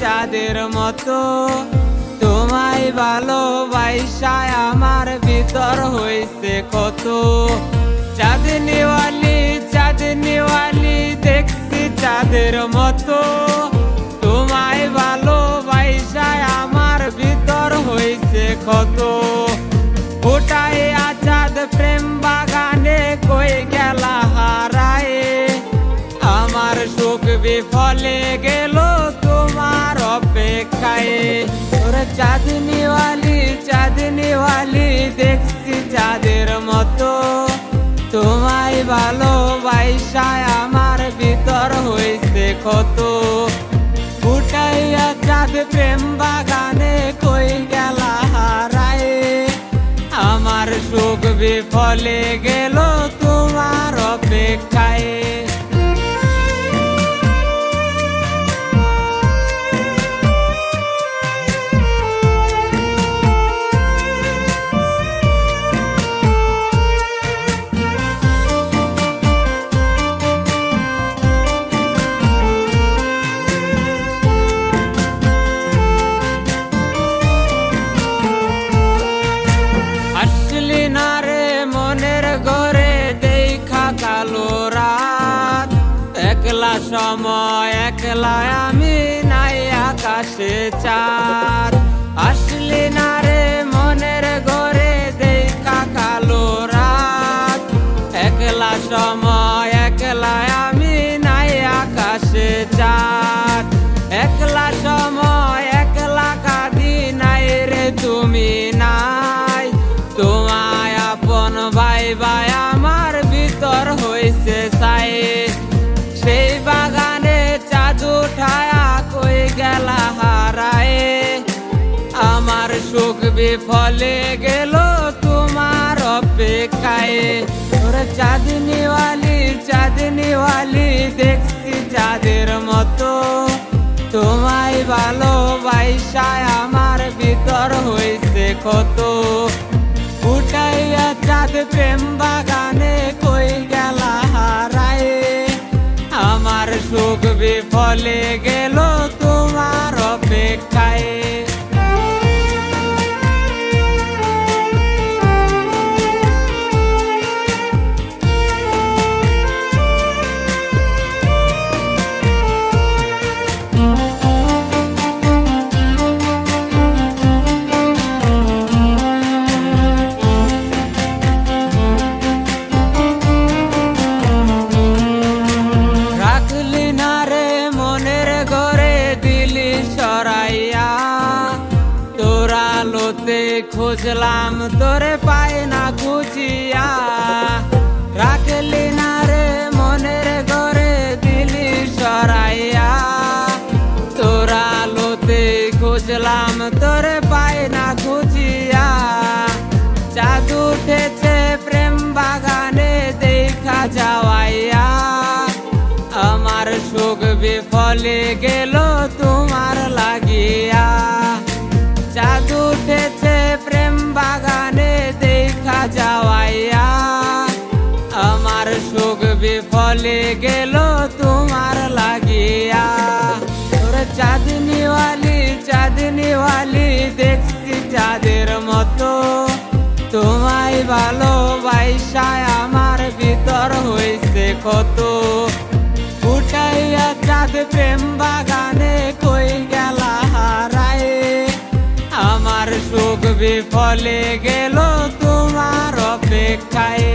চাঁদের মতো। তোমায় ভালোবাসায় আমার ভিতর হয়েছে কত। চাঁদনিওয়ালি চাঁদনিওয়ালি দেখছি চাঁদের মতো। তোমায় ভালোবাসায় আমার ভিতর হয়েছে কত। বিফলে গেল তোমার অপেক্ষায়। ওরে চাঁদনিওয়ালি চাঁদনিওয়ালি, দেখছি চাঁদের মতো। তোমায় ভালোবাসায় আমার ভিতর হয়েছে কত উঠাইয়া চাঁদ প্রেম বাগানে কই গেলা হারায়। আমার সুখ বিফলে গেল তোমার অপেক্ষায়। একলা সময়, একলা আমি নাই আকাশে চার আসলি না রে মনের ঘরে দেখা কালো রাত। একলা সময়, একলা আমি নাই আকাশে চাঁদ। একলা সময়, একলা কাঁদি নাই রে তুমি নাই। তোমায় আপন ভাই ভাই আমার ভিতর বিফলে গেল তোমার অপেক্ষায়? ওরে চাঁদনিওয়ালি চাঁদনিওয়ালি, দেখছি চাঁদের মতো। তোমায় ভালোবাসায় আমার ভিতর হয়েছে কত উঠাইয়া চাঁদ প্রেম বাগানে কই গেলা হারায়? আমার সুখ বিফলে গেল তোমার অপেক্ষায়। খুঁজলাম তোরে পাই না খুঁজিয়া। রাখলি না রে মনের ঘরে, দিলি সরাইয়া। তোরা লোতে খুঁজলাম তোরে পাই না খুঁজিয়া। চাঁদ উঠেছে প্রেম বাগানে, দেখা যাওয়াইয়া। আমার সুখ বিফলে গেল তোমার বিফলে গেল তোমার লাগিয়া। তোরে চাঁদনিওয়ালি চাঁদনিওয়ালি দেখছি চাঁদের মতো। তোমায় ভালোবাসায় আমার ভিতর হয়েছে কত। উঠাইয়া চাঁদ প্রেম বাগানে কই গেলা হারায়। আমার সুখ বিফলে গেল তোমার অপেক্ষায়।